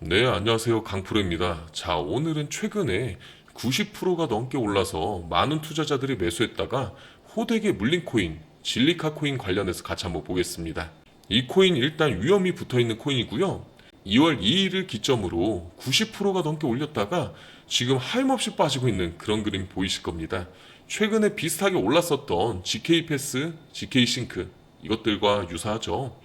네, 안녕하세요. 강프로입니다. 자, 오늘은 최근에 90%가 넘게 올라서 많은 투자자들이 매수했다가 호되게 물린 코인, 진리카 코인 관련해서 같이 한번 보겠습니다. 이 코인 일단 위험이 붙어 있는 코인이고요. 2월 2일을 기점으로 90%가 넘게 올렸다가 지금 하염없이 빠지고 있는 그런 그림 보이실 겁니다. 최근에 비슷하게 올랐었던 GK 패스, GK 싱크 이것들과 유사하죠.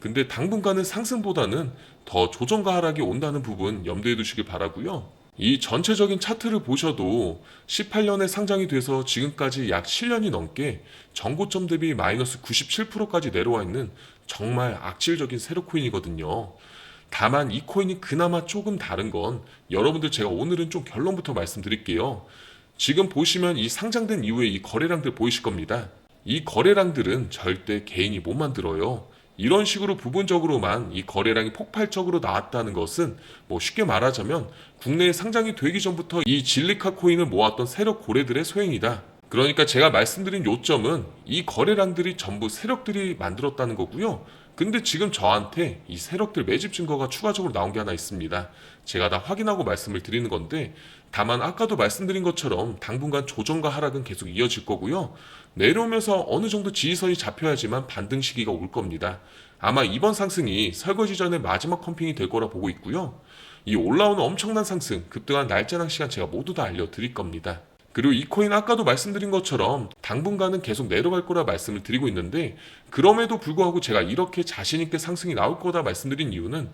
근데 당분간은 상승보다는 더 조정과 하락이 온다는 부분 염두에 두시길 바라고요. 이 전체적인 차트를 보셔도 18년에 상장이 돼서 지금까지 약 7년이 넘게 전고점 대비 마이너스 97%까지 내려와 있는 정말 악질적인 세력 코인이거든요. 다만 이 코인이 그나마 조금 다른 건 여러분들 제가 오늘은 좀 결론부터 말씀드릴게요. 지금 보시면 이 상장된 이후에 이 거래량들 보이실 겁니다. 이 거래량들은 절대 개인이 못 만들어요. 이런 식으로 부분적으로만 이 거래량이 폭발적으로 나왔다는 것은 뭐 쉽게 말하자면 국내에 상장이 되기 전부터 이 진리카 코인을 모았던 세력 고래들의 소행이다. 그러니까 제가 말씀드린 요점은 이 거래량들이 전부 세력들이 만들었다는 거고요. 근데 지금 저한테 이 세력들 매집 증거가 추가적으로 나온 게 하나 있습니다. 제가 다 확인하고 말씀을 드리는 건데 다만 아까도 말씀드린 것처럼 당분간 조정과 하락은 계속 이어질 거고요. 내려오면서 어느 정도 지지선이 잡혀야지만 반등 시기가 올 겁니다. 아마 이번 상승이 설거지 전에 마지막 펌핑이 될 거라 보고 있고요. 이 올라오는 엄청난 상승, 급등한 날짜랑 시간 제가 모두 다 알려드릴 겁니다. 그리고 이 코인 아까도 말씀드린 것처럼 당분간은 계속 내려갈 거라 말씀을 드리고 있는데 그럼에도 불구하고 제가 이렇게 자신있게 상승이 나올 거다 말씀드린 이유는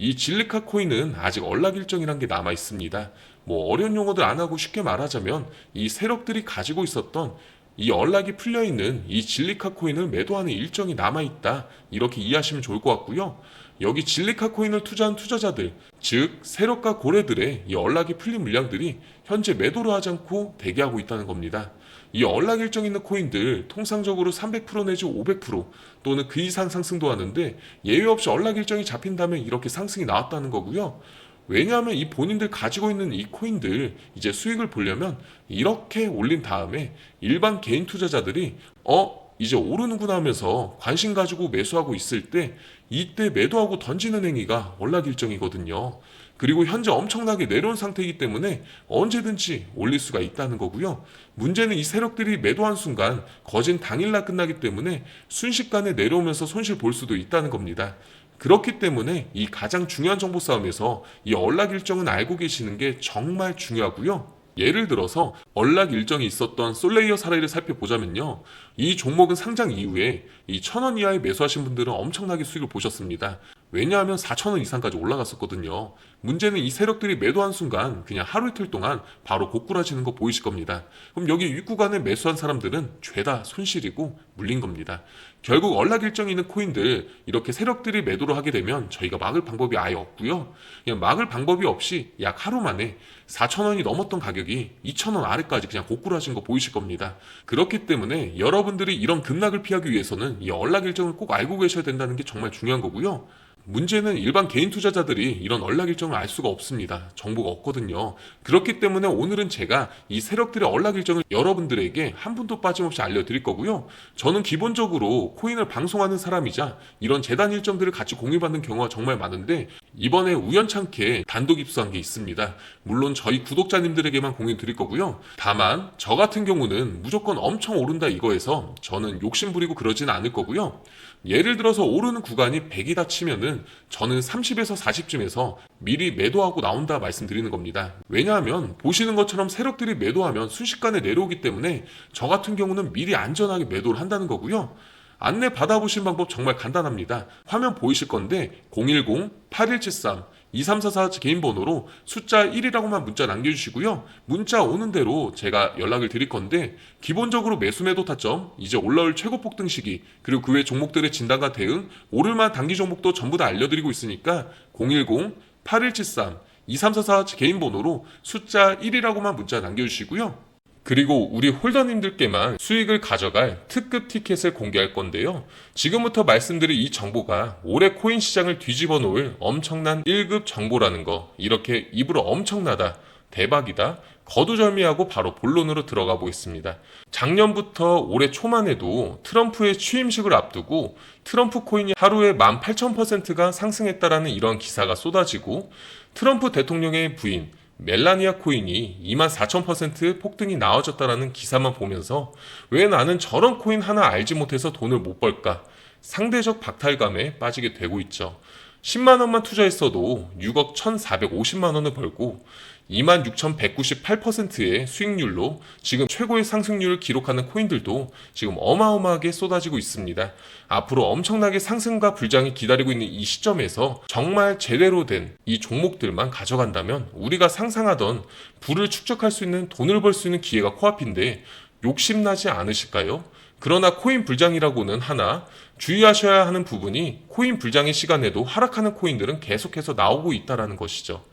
이 진리카 코인은 아직 언락 일정이란 게 남아 있습니다. 뭐 어려운 용어들 안 하고 쉽게 말하자면 이 세력들이 가지고 있었던 이 언락이 풀려 있는 이 진리카 코인을 매도하는 일정이 남아 있다. 이렇게 이해하시면 좋을 것 같고요. 여기 진리카 코인을 투자한 투자자들, 즉 세력과 고래들의 이 언락이 풀린 물량들이 현재 매도를 하지 않고 대기하고 있다는 겁니다. 이 언락 일정 있는 코인들 통상적으로 300% 내지 500% 또는 그 이상 상승도 하는데 예외 없이 언락 일정이 잡힌다면 이렇게 상승이 나왔다는 거고요. 왜냐하면 이 본인들 가지고 있는 이 코인들 이제 수익을 보려면 이렇게 올린 다음에 일반 개인 투자자들이 어 이제 오르는구나 하면서 관심 가지고 매수하고 있을 때 이때 매도하고 던지는 행위가 언락 일정이거든요. 그리고 현재 엄청나게 내려온 상태이기 때문에 언제든지 올릴 수가 있다는 거고요. 문제는 이 세력들이 매도한 순간 거진 당일날 끝나기 때문에 순식간에 내려오면서 손실 볼 수도 있다는 겁니다. 그렇기 때문에 이 가장 중요한 정보 싸움에서 이 언락 일정은 알고 계시는 게 정말 중요하고요. 예를 들어서 언락 일정이 있었던 솔레이어 사례를 살펴보자면요. 이 종목은 상장 이후에 이 천 원 이하에 매수하신 분들은 엄청나게 수익을 보셨습니다. 왜냐하면 4천원 이상까지 올라갔었거든요. 문제는 이 세력들이 매도한 순간 그냥 하루 이틀 동안 바로 고꾸라지는 거 보이실 겁니다. 그럼 여기 윗구간에 매수한 사람들은 죄다 손실이고 물린 겁니다. 결국 언락 일정이 있는 코인들 이렇게 세력들이 매도를 하게 되면 저희가 막을 방법이 아예 없고요. 그냥 막을 방법이 없이 약 하루 만에 4천원이 넘었던 가격이 2천원 아래까지 그냥 고꾸라진 거 보이실 겁니다. 그렇기 때문에 여러분들이 이런 급락을 피하기 위해서는 이 언락 일정을 꼭 알고 계셔야 된다는 게 정말 중요한 거고요. 문제는 일반 개인 투자자들이 이런 언락 일정을 알 수가 없습니다. 정보가 없거든요. 그렇기 때문에 오늘은 제가 이 세력들의 언락 일정을 여러분들에게 한 분도 빠짐없이 알려드릴 거고요. 저는 기본적으로 코인을 방송하는 사람이자 이런 재단 일정들을 같이 공유받는 경우가 정말 많은데 이번에 우연찮게 단독 입수한 게 있습니다. 물론 저희 구독자님들에게만 공유 드릴 거고요. 다만 저 같은 경우는 무조건 엄청 오른다 이거에서 저는 욕심 부리고 그러지는 않을 거고요. 예를 들어서 오르는 구간이 100이다 치면은 저는 30에서 40쯤에서 미리 매도하고 나온다 말씀드리는 겁니다. 왜냐하면 보시는 것처럼 세력들이 매도하면 순식간에 내려오기 때문에 저 같은 경우는 미리 안전하게 매도를 한다는 거고요. 안내 받아보신 방법 정말 간단합니다. 화면 보이실 건데 010-8173 2344 개인 번호로 숫자 1이라고만 문자 남겨주시고요. 문자 오는 대로 제가 연락을 드릴 건데 기본적으로 매수 매도 타점, 이제 올라올 최고 폭 등 시기, 그리고 그 외 종목들의 진단과 대응, 오를만 단기 종목도 전부 다 알려드리고 있으니까 010-8173 2344 개인 번호로 숫자 1이라고만 문자 남겨주시고요. 그리고 우리 홀더님들께만 수익을 가져갈 특급 티켓을 공개할 건데요. 지금부터 말씀드릴 이 정보가 올해 코인 시장을 뒤집어 놓을 엄청난 1급 정보라는 거. 이렇게 입으로 엄청나다, 대박이다, 거두절미하고 바로 본론으로 들어가 보겠습니다. 작년부터 올해 초만 해도 트럼프의 취임식을 앞두고 트럼프 코인이 하루에 18,000%가 상승했다라는 이런 기사가 쏟아지고 트럼프 대통령의 부인 멜라니아 코인이 24,000% 폭등이 나와졌다라는 기사만 보면서 왜 나는 저런 코인 하나 알지 못해서 돈을 못 벌까? 상대적 박탈감에 빠지게 되고 있죠. 10만 원만 투자했어도 6억 1,450만 원을 벌고 26,198%의 수익률로 지금 최고의 상승률을 기록하는 코인들도 지금 어마어마하게 쏟아지고 있습니다. 앞으로 엄청나게 상승과 불장이 기다리고 있는 이 시점에서 정말 제대로 된 이 종목들만 가져간다면 우리가 상상하던 부를 축적할 수 있는 돈을 벌 수 있는 기회가 코앞인데 욕심나지 않으실까요? 그러나 코인 불장이라고는 하나 주의하셔야 하는 부분이 코인 불장의 시간에도 하락하는 코인들은 계속해서 나오고 있다라는 것이죠.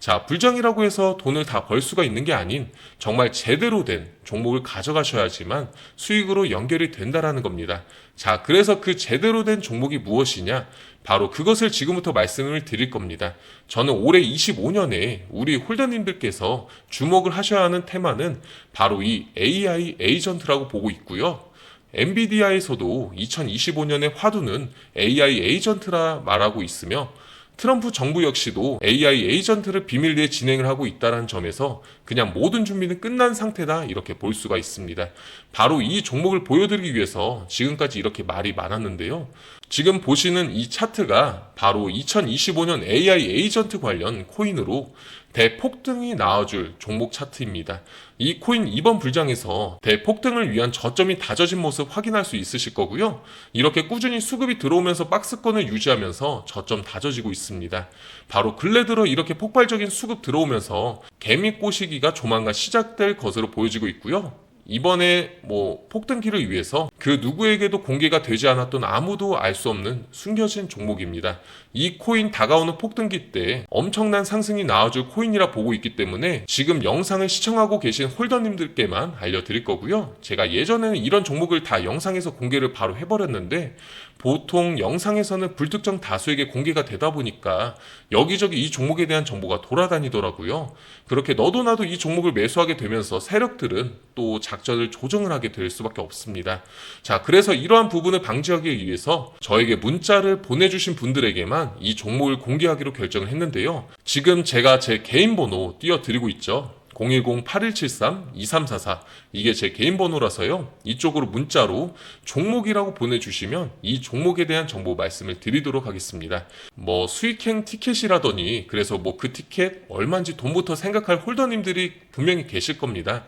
자, 불장이라고 해서 돈을 다 벌 수가 있는 게 아닌 정말 제대로 된 종목을 가져가셔야지만 수익으로 연결이 된다라는 겁니다. 자, 그래서 그 제대로 된 종목이 무엇이냐? 바로 그것을 지금부터 말씀을 드릴 겁니다. 저는 올해 25년에 우리 홀더님들께서 주목을 하셔야 하는 테마는 바로 이 AI 에이전트라고 보고 있고요. 엔비디아에서도 2025년의 화두는 AI 에이전트라 말하고 있으며 트럼프 정부 역시도 AI 에이전트를 비밀리에 진행을 하고 있다는 점에서 그냥 모든 준비는 끝난 상태다 이렇게 볼 수가 있습니다. 바로 이 종목을 보여드리기 위해서 지금까지 이렇게 말이 많았는데요. 지금 보시는 이 차트가 바로 2025년 AI 에이전트 관련 코인으로 대폭등이 나와줄 종목 차트입니다. 이 코인 이번 불장에서 대폭등을 위한 저점이 다져진 모습 확인할 수 있으실 거고요. 이렇게 꾸준히 수급이 들어오면서 박스권을 유지하면서 저점 다져지고 있습니다. 바로 근래 들어 이렇게 폭발적인 수급 들어오면서 개미 꼬시기가 조만간 시작될 것으로 보여지고 있고요. 이번에 뭐 폭등기를 위해서 그 누구에게도 공개가 되지 않았던 아무도 알 수 없는 숨겨진 종목입니다. 이 코인 다가오는 폭등기 때 엄청난 상승이 나와줄 코인이라 보고 있기 때문에 지금 영상을 시청하고 계신 홀더님들께만 알려드릴 거고요. 제가 예전에는 이런 종목을 다 영상에서 공개를 바로 해버렸는데 보통 영상에서는 불특정 다수에게 공개가 되다 보니까 여기저기 이 종목에 대한 정보가 돌아다니더라고요. 그렇게 너도 나도 이 종목을 매수하게 되면서 세력들은 또 작전을 조정을 하게 될 수밖에 없습니다. 자, 그래서 이러한 부분을 방지하기 위해서 저에게 문자를 보내주신 분들에게만 이 종목을 공개하기로 결정을 했는데요. 지금 제가 제 개인 번호 띄워드리고 있죠. 010-8173-2344 이게 제 개인 번호라서요. 이쪽으로 문자로 종목이라고 보내주시면 이 종목에 대한 정보 말씀을 드리도록 하겠습니다. 뭐 수익행 티켓이라더니 그래서 뭐 그 티켓 얼마인지 돈부터 생각할 홀더님들이 분명히 계실 겁니다.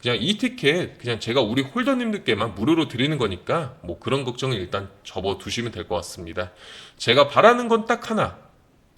그냥 이 티켓 그냥 제가 우리 홀더님들께만 무료로 드리는 거니까 뭐 그런 걱정을 일단 접어 두시면 될 것 같습니다. 제가 바라는 건 딱 하나.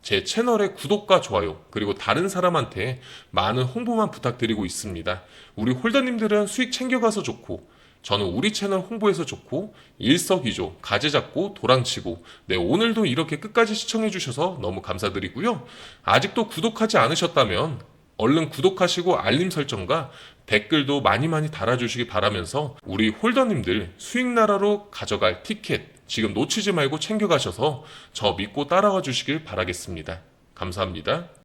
제 채널의 구독과 좋아요, 그리고 다른 사람한테 많은 홍보만 부탁드리고 있습니다. 우리 홀더님들은 수익 챙겨가서 좋고, 저는 우리 채널 홍보해서 좋고, 일석이조, 가재 잡고, 도랑치고, 네, 오늘도 이렇게 끝까지 시청해 주셔서 너무 감사드리고요. 아직도 구독하지 않으셨다면, 얼른 구독하시고 알림 설정과 댓글도 많이 많이 달아주시기 바라면서 우리 홀더님들 수익 나라로 가져갈 티켓 지금 놓치지 말고 챙겨가셔서 저 믿고 따라와 주시길 바라겠습니다. 감사합니다.